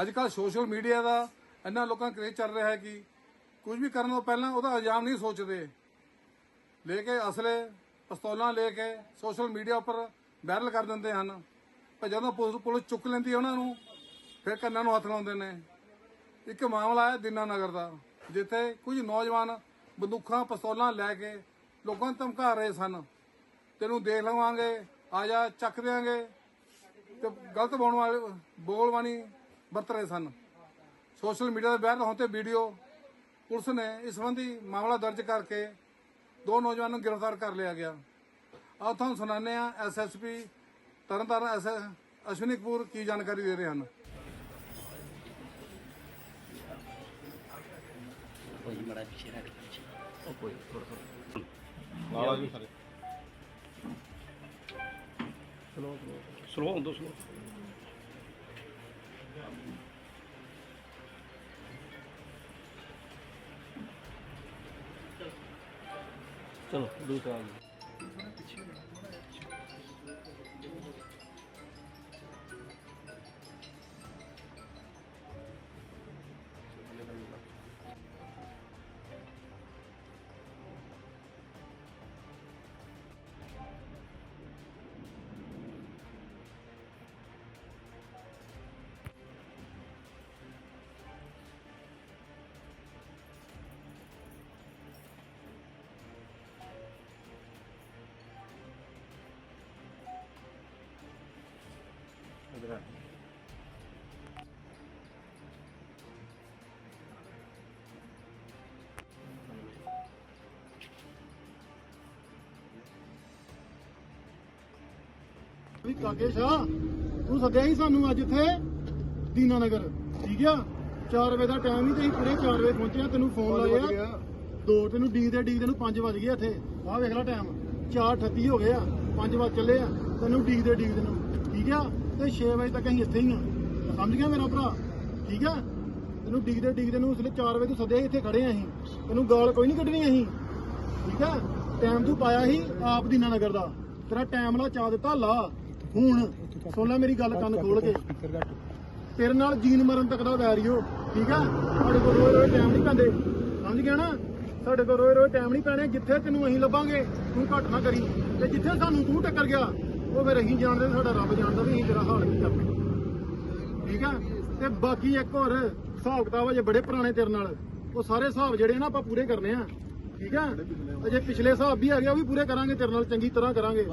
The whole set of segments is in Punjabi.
ਅੱਜ ਕੱਲ ਸੋਸ਼ਲ ਮੀਡੀਆ ਦਾ ਇੰਨਾ ਲੋਕਾਂ ਕਰੇਜ ਚੱਲ ਰਿਹਾ ਹੈ ਕਿ ਕੁਝ ਵੀ ਕਰਨ ਤੋਂ ਪਹਿਲਾਂ ਉਹਦਾ ਇਲਜ਼ਾਮ ਨਹੀਂ ਸੋਚਦੇ। ਲੈ ਕੇ ਅਸਲੇ ਪਿਸਤੌਲਾਂ ਲੈ ਕੇ ਸੋਸ਼ਲ ਮੀਡੀਆ ਉੱਪਰ ਵਾਇਰਲ ਕਰ ਦਿੰਦੇ ਹਨ। ਪਰ ਜਦੋਂ ਪੁਲਿਸ ਪੁਲਿਸ ਚੁੱਕ ਲੈਂਦੀ ਹੈ ਉਹਨਾਂ ਨੂੰ, ਫਿਰ ਕੰਨਾਂ ਨੂੰ ਹੱਥ ਲਾਉਂਦੇ ਨੇ। ਇੱਕ ਮਾਮਲਾ ਹੈ ਦਿਨਾਨਗਰ ਦਾ, ਜਿੱਥੇ ਕੁਝ ਨੌਜਵਾਨ ਬੰਦੂਕਾਂ, ਪਿਸਤੌਲਾਂ ਲੈ ਕੇ ਲੋਕਾਂ ਨੂੰ ਧਮਕਾ ਰਹੇ ਸਨ। ਤੈਨੂੰ ਦੇਖ ਲਵਾਂਗੇ, ਆ ਜਾ, ਚੱਕ ਦਿਆਂਗੇ। ਤੇ ਗਲਤ ਬੋਲਣ ਵਾਲੇ ਬੋਲਵਾਨੀ ਵਰਤ ਰਹੇ ਸਨ। ਸੋਸ਼ਲ ਮੀਡੀਆ ਦੇ ਵਾਇਰਲ ਹੋਣ ਤੇ ਵੀਡੀਓ, ਪੁਲਿਸ ਨੇ ਇਸ ਸੰਬੰਧੀ ਮਾਮਲਾ ਦਰਜ ਕਰਕੇ ਦੋ ਨੌਜਵਾਨ ਨੂੰ ਗ੍ਰਿਫਤਾਰ ਕਰ ਲਿਆ ਗਿਆ। ਆਓ ਤੁਹਾਨੂੰ ਸੁਣਾਉਂਦੇ ਆ ਐਸਐਸਪੀ ਤਰਨਤਾਰਨ ਐਸ ਅਸ਼ਵਨੀ ਕਪੂਰ ਕੀ ਜਾਣਕਾਰੀ ਦੇ ਰਹੇ ਹਨ। ਨਾਲ ਜੀ ਸਾਰੇ ਸਲੋ ਹੁੰਦੋ ਸਲੋ ਚਲੋ ਦੂਸਰਾ ਵੀ ਕਾਕੇ ਤੂੰ ਸੱਦਿਆ ਸੀ ਸਾਨੂੰ ਅੱਜ ਇੱਥੇ ਦੀਨਾਨਗਰ। ਠੀਕ ਆ? 4 ਵਜੇ ਦਾ ਟਾਈਮ ਹੀ ਤੇ ਅਸੀਂ ਪੂਰੇ 4 ਵਜੇ ਪਹੁੰਚੇ ਆ ਤੈਨੂੰ ਫੋਨ ਲਾਇਆ। ਦੋ ਤੈਨੂੰ ਡੀ ਤੇ ਡੀ ਤੈਨੂੰ 5 ਵਜ ਗਏ ਇੱਥੇ। ਆਹ ਵੇਖ ਲੈ ਟਾਈਮ 4:38 ਹੋ ਗਏ ਆ 5 ਵਜ ਚੱਲੇ ਆ ਤੈਨੂੰ ਡੀ ਤੇ ਡੀ ਤੈਨੂੰ। ਠੀਕ ਆ? ਤੇ 6 ਵਜੇ ਤੱਕ ਅਸੀਂ ਇੱਥੇ ਹੀ ਆ। ਸਮਝ ਗਿਆ ਮੇਰਾ ਭਰਾ? ਠੀਕ ਆ? ਤੈਨੂੰ ਡੀ ਤੇ ਡੀ ਤੈਨੂੰ ਇਸਲੇ 4 ਵਜੇ ਤੂੰ ਸੱਦਿਆ ਸੀ, ਇੱਥੇ ਖੜੇ ਆ ਅਸੀਂ। ਤੈਨੂੰ ਗਾਲ ਕੋਈ ਨਹੀਂ ਕੱਢਣੀ ਅਸੀਂ। ਠੀਕ ਆ? ਟਾਈਮ ਤੂੰ ਪਾਇਆ ਸੀ ਆਪ ਦੀਨਾਨਗਰ ਦਾ। ਤੇਰਾ ਟਾਈਮ ਨਾਲ ਚਾ ਦਿੱਤਾ ਲਾ। ਹੁਣ ਸੋਨਾ ਮੇਰੀ ਗੱਲ ਕੰਨ ਖੋਲ ਕੇ। ਤੇਰੇ ਨਾਲ ਜੀਨ ਮਰਨ ਤੱਕ ਦਾ ਵੈਰ ਠੀਕ ਆ? ਸਾਡੇ ਕੋਲ ਰੋਏ ਰੋਏ ਟਾਈਮ ਨਹੀਂ ਪੈਂਦੇ। ਸਮਝ ਗਿਆ ਨਾ? ਸਾਡੇ ਕੋਲ ਰੋਏ ਰੋਏ ਟਾਈਮ ਨਹੀਂ ਪੈਣੇ, ਜਿੱਥੇ ਤੈਨੂੰ ਅਸੀਂ ਲੱਭਾਂਗੇ, ਤੂੰ ਘੱਟ ਨਾ ਕਰੀ। ਤੇ ਜਿੱਥੇ ਸਾਨੂੰ ਤੂੰ ਟੱਕਰ ਗਿਆ, ਉਹ ਫਿਰ ਅਸੀਂ ਜਾਣਦੇ ਸਾਡਾ ਰੱਬ ਜਾਣਦਾ ਵੀ ਅਸੀਂ ਤੇਰਾ ਹਾਲ ਕੀ ਕਰਨਾ ਠੀਕ ਆ? ਤੇ ਬਾਕੀ ਇੱਕ ਹੋਰ ਹਿਸਾਬ ਕਿਤਾਬ ਜੇ ਬੜੇ ਪੁਰਾਣੇ ਤੇਰੇ ਨਾਲ। ਉਹ ਸਾਰੇ ਹਿਸਾਬ ਜਿਹੜੇ ਨਾ ਆਪਾਂ ਪੂਰੇ ਕਰਨੇ ਆ। ਠੀਕ ਆ? ਅਜੇ ਪਿਛਲੇ ਹਿਸਾਬ ਵੀ ਹੈਗੇ ਉਹ ਵੀ ਪੂਰੇ ਕਰਾਂਗੇ ਤੇਰੇ ਨਾਲ ਚੰਗੀ ਤਰ੍ਹਾਂ ਕਰਾਂਗੇ।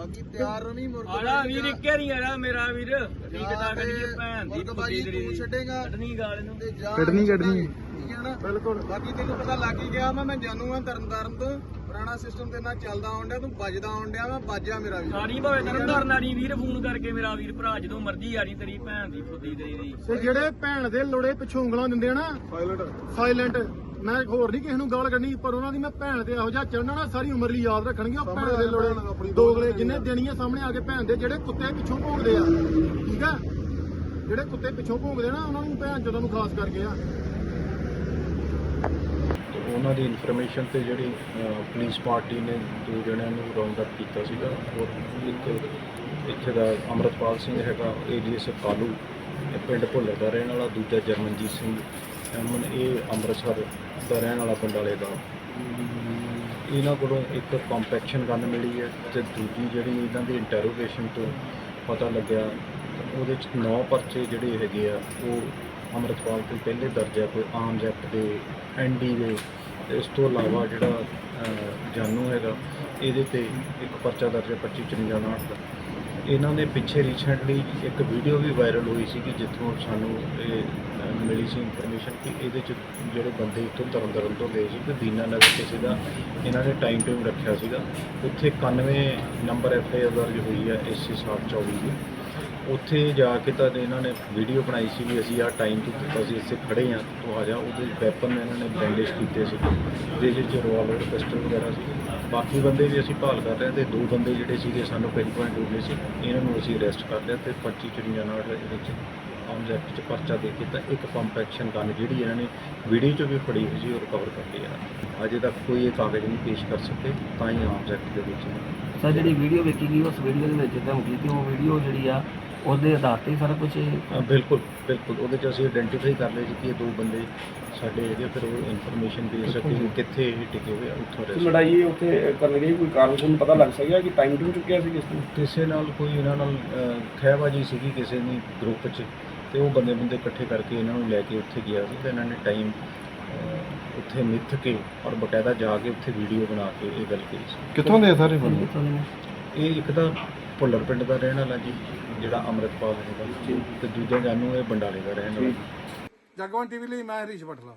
ਆਲਾ ਵੀਰ ਇੱਕੇ ਨਹੀਂ ਆਲਾ ਮੇਰਾ ਵੀਰ। ਠੀਕ ਤਾਂ ਕਰੀਏ ਭੈਣ ਦੀ ਬਾਜੀ ਤੂੰ ਛੱਡੇਗਾ। ਕੱਢਣੀ ਗਾਲ ਨੂੰ ਤੇ ਜਾ ਕੱਢਣੀ ਕੱਢਣੀ। ਠੀਕ ਹੈ ਨਾ? ਬਿਲਕੁਲ। ਬਾਕੀ ਤੈਨੂੰ ਪਤਾ ਲੱਗ ਹੀ ਗਿਆ ਵਾ ਮੈਂ ਜਾਨੂ ਆ ਤਰਨਤਾਰਨ ਤੋਂ। ਪੁਰਾਣਾ ਸਿਸਟਮ ਤੇ ਨਾਲ ਚੱਲਦਾ ਆਉਣ ਡਿਆ ਤੂੰ ਵੱਜਦਾ ਆਉਣ ਡਿਆ ਵਾ ਵੱਜਿਆ ਮੇਰਾ ਵੀ ਸਾਰੀ ਭਾਵੇਂ ਤਰਨ ਧਰਨਾਰੀ ਵੀਰ ਫੋਨ ਕਰਕੇ ਮੇਰਾ ਵੀਰ ਭਰਾ ਜਦੋਂ ਮਰਜ਼ੀ ਯਾਰੀ ਤੇਰੀ ਭੈਣ ਦੀ ਫੁੱਦੀ ਤੇਰੀ। ਦੀ ਤੇ ਜਿਹੜੇ ਭੈਣ ਦੇ ਲੋੜੇ ਪਿੱਛੋਂ ਉਂਗਲਾਂ ਦਿੰਦੇ ਆ ਨਾ ਪਾਇਲਟ ਸਾਇਲੈਂਟ ਮੈਂ ਹੋਰ ਨਹੀਂ ਕਿਸੇ ਨੂੰ ਗਾਲ ਕੱਢਣੀ ਪਰ ਉਹਨਾਂ ਦੀ ਮੈਂ ਭੈਣ ਤੇ ਇਹੋ ਜਿਹਾ ਚੜਨਾ ਨਾ ਸਾਰੀ ਉਮਰ ਲਈ ਯਾਦ ਰੱਖਣਗੇ ਉਹ ਭੈਣ ਦੇ ਲੋੜੇ। ਦੋਗਲੇ ਜਿੰਨੇ ਦੇਣੀਆਂ ਸਾਹਮਣੇ ਆ ਕੇ ਭੈਣ ਦੇ ਜਿਹੜੇ ਕੁੱਤੇ ਪਿੱਛੋਂ ਭੌਂਕਦੇ ਆ ਠੀਕ ਆ? ਜਿਹੜੇ ਕੁੱਤੇ ਪਿੱਛੋਂ ਭੌਂਕਦੇ ਨਾ ਉਹਨਾਂ ਨੂੰ ਭੈਣ ਜਦੋਂ ਨੂੰ ਖਾਸ ਕਰਕੇ ਆ। ਉਹਨਾਂ ਦੀ ਇਨਫੋਰਮੇਸ਼ਨ ਤੇ ਜਿਹੜੀ ਪੁਲਿਸ ਪਾਰਟੀ ਨੇ ਦੋ ਜਣਿਆਂ ਨੂੰ ਰਾਉਂਡ ਅਪ ਕੀਤਾ ਸੀਗਾ। ਔਰ ਇੱਕ ਇੱਥੇ ਦਾ ਅਮਰਤਪਾਲ ਸਿੰਘ ਹੈਗਾ ਏਡੀਐਸ ਕਾਲੂ ਇਹ ਪਿੰਡ ਭੁੱਲੇ ਦਾ ਰਹਿਣ ਵਾਲਾ ਦੂਜਾ ਜਰਮਨਜੀਤ ਸਿੰਘ। ਅਮਨ ਇਹ ਅੰਮ੍ਰਿਤਸਰ ਦਾ ਰਹਿਣ ਵਾਲਾ ਪਿੰਡ ਵਾਲੇ ਦਾ ਇਹਨਾਂ ਕੋਲੋਂ ਇੱਕ ਕੰਪੈਕਸ਼ਨ ਗਨ ਮਿਲੀ ਹੈ ਤੇ ਦੂਜੀ ਜਿਹੜੀ ਇਹਨਾਂ ਦੀ ਇੰਟਰੋਗੇਸ਼ਨ ਤੋਂ ਪਤਾ ਲੱਗਿਆ, ਉਹਦੇ ਚ ਨੌ ਪਰਚੇ ਜਿਹੜੇ ਹੈਗੇ ਆ, ਉਹ ਅੰਮ੍ਰਿਤਪਾਲ ਤੇ ਪਹਿਲੇ ਦਰਜਾ ਕੋਈ ਆਮ ਜੈਕਟ ਦੇ ਐਨਡੀ ਦੇ। ਤੇ ਇਸ ਤੋਂ ਇਲਾਵਾ ਜਿਹੜਾ ਜਾਨੂ ਹੈਗਾ, ਇਹਦੇ ਤੇ ਇੱਕ ਪਰਚਾ ਦਰਜ ਹੈ 25 ਨਾਲ ਦਾ। ਇਹਨਾਂ ਨੇ ਪਿੱਛੇ ਰੀਸੈਂਟਲੀ ਇੱਕ ਵੀਡੀਓ ਵੀ ਵਾਇਰਲ ਹੋਈ ਸੀ ਕਿ ਜਿੱਥੋਂ ਸਾਨੂੰ ਇਹ ਮਿਲੀ ਸੀ ਇਨਫੋਰਮੇਸ਼ਨ ਕਿ ਇਹਦੇ ਚ ਜਿਹੜੇ ਬੰਦੇ ਇੱਥੋਂ ਤਰਨ ਤਾਰਨ ਤੋਂ ਗਏ ਸੀ ਤੇ ਦੀਨਾਨਗਰ ਕਿਸੇ ਦਾ ਇਹਨਾਂ ਨੇ ਟਾਈਮ ਟੇਮ ਰੱਖਿਆ ਸੀਗਾ। ਉੱਥੇ 91 ਨੰਬਰ ਐਫ ਆਈ ਆਰ ਦਰਜ ਹੋਈ ਹੈ ਐਸਸੀ 724 ਦੀ। ਉੱਥੇ ਜਾ ਕੇ ਤਾਂ ਇਹਨਾਂ ਨੇ ਵੀਡੀਓ ਬਣਾਈ ਸੀ ਵੀ ਅਸੀਂ ਆਹ ਟਾਈਮ ਤੋਂ ਦਿੱਤਾ ਸੀ ਇੱਥੇ ਖੜੇ ਆ ਤੂੰ ਆ ਜਾ, ਉਹਦੇ ਵੈਪਨ ਇਹਨਾਂ ਨੇ ਬੈਂਡੇਜ ਕੀਤੇ ਸੀ, ਜਿਹਦੇ ਚ ਰਿਵਾਲਵਰ ਪਿਸਟਲ ਵਗੈਰਾ ਸੀ। ਬਾਕੀ ਬੰਦੇ ਵੀ ਅਸੀਂ ਭਾਲ ਕਰ ਰਹੇ ਹਾਂ ਤੇ ਦੋ ਬੰਦੇ ਜਿਹੜੇ ਸੀਗੇ ਸਾਨੂੰ ਪਿੰਨ ਪੁਆਇੰਟ ਹੋ ਗਏ ਸੀ, ਇਹਨਾਂ ਨੂੰ ਅਸੀਂ ਅਰੈਸਟ ਕਰ ਲਿਆ ਤੇ 25 ਚਿੜੀਆਂ ਨਾਲ ਇਹਦੇ ਵਿੱਚ ਆਰਮਸ ਐਕਟ ਚ ਪਰਚਾ ਦੇ ਕੇ ਤਾਂ ਇੱਕ ਪੰਪ ਐਕਸ਼ਨ ਗਨ ਜਿਹੜੀ ਇਹਨਾਂ ਨੇ ਵੀਡੀਓ ਚ ਵੀ ਫੜੀ ਹੋਈ ਸੀ, ਉਹ ਰਿਕਵਰ ਕਰ ਲਈ ਆ। ਅਜੇ ਤੱਕ ਕੋਈ ਇਹ ਕਾਗਜ਼ ਨਹੀਂ ਪੇਸ਼ ਕਰ ਸਕੇ, ਤਾਂ ਹੀ ਆਰਮਸ ਐਕਟ ਦੇ ਵਿੱਚ। ਸਰ, ਜਿਹੜੀ ਵੀਡੀਓ ਵੇਖੀ ਗਈ, ਉਸ ਵੀਡੀਓ ਦੇ ਵਿੱਚ ਧਮਕੀ ਤੇ ਉਹ ਵੀਡੀਓ ਜਿਹੜੀ ਆ ਉਹਦੇ ਆਧਾਰ ਤੇ ਹੀ ਸਾਰਾ ਕੁਝ ਹਾਂ, ਬਿਲਕੁਲ ਬਿਲਕੁਲ। ਉਹਦੇ ਚ ਅਸੀਂ ਆਇਡੈਂਟੀਫਾਈ ਕਰ ਲਏ ਸੀ ਕਿ ਇਹ ਦੋ ਬੰਦੇ ਸਾਡੇ ਹੈਗੇ ਫਿਰ ਉਹ ਇਨਫੋਰਮੇਸ਼ਨ ਦੇ ਸਕੇ ਕਿੱਥੇ ਇਹ ਟਿਕੇ ਹੋਏ ਆ ਉੱਥੋਂ ਤੇ arrest ਲੜਾਈ ਉੱਥੇ ਕਰਨ ਗਈ ਕੋਈ ਕਾਰਨ ਤੁਹਾਨੂੰ ਪਤਾ ਲੱਗ ਸਕਿਆ ਕਿ ਟਾਈਮ ਟੂ ਚੁੱਕਿਆ ਸੀ ਕਿਸ ਨੂੰ? ਕਿਸੇ ਨਾਲ ਕੋਈ ਇਹਨਾਂ ਨਾਲ ਅਹ, ਖਹਿਬਾਜ਼ੀ ਸੀਗੀ ਕਿਸੇ ਨੇ ਗਰੁੱਪ 'ਚ ਤੇ ਉਹ ਬੰਦੇ ਬੰਦੇ ਇਕੱਠੇ ਕਰਕੇ ਇਹਨਾਂ ਨੂੰ ਲੈ ਕੇ ਉੱਥੇ ਗਿਆ ਸੀ ਤੇ ਇਹਨਾਂ ਨੇ ਟਾਈਮ ਉੱਥੇ ਮਿੱਥ ਕੇ ਔਰ ਬਕਾਇਦਾ ਜਾ ਕੇ ਉੱਥੇ ਵੀਡੀਓ ਬਣਾ ਕੇ ਇਹ ਗੱਲ ਕਹੀ ਸੀ। ਕਿੱਥੋਂ ਦੇ ਸਾਰੇ ਬੰਦੇ? ਇਹ ਇੱਕ ਤਾਂ ਭੁੱਲਰ ਪਿੰਡ ਦਾ ਰਹਿਣ ਵਾਲਾ ਜੀ ਜਿਹੜਾ ਅੰਮ੍ਰਿਤਪਾਲ ਹੈਗਾ। ਤੇ ਦੂਜਾ ਜਾਨੂ ਇਹ ਬੰਡਾਲੇ ਦਾ ਰਹਿਣ ਵਾਲਾ। ਜਗਵੰਤ ਟੀਵੀ ਲਈ ਮੈਂ ਹਰੀਸ਼ ਬਟਲਾ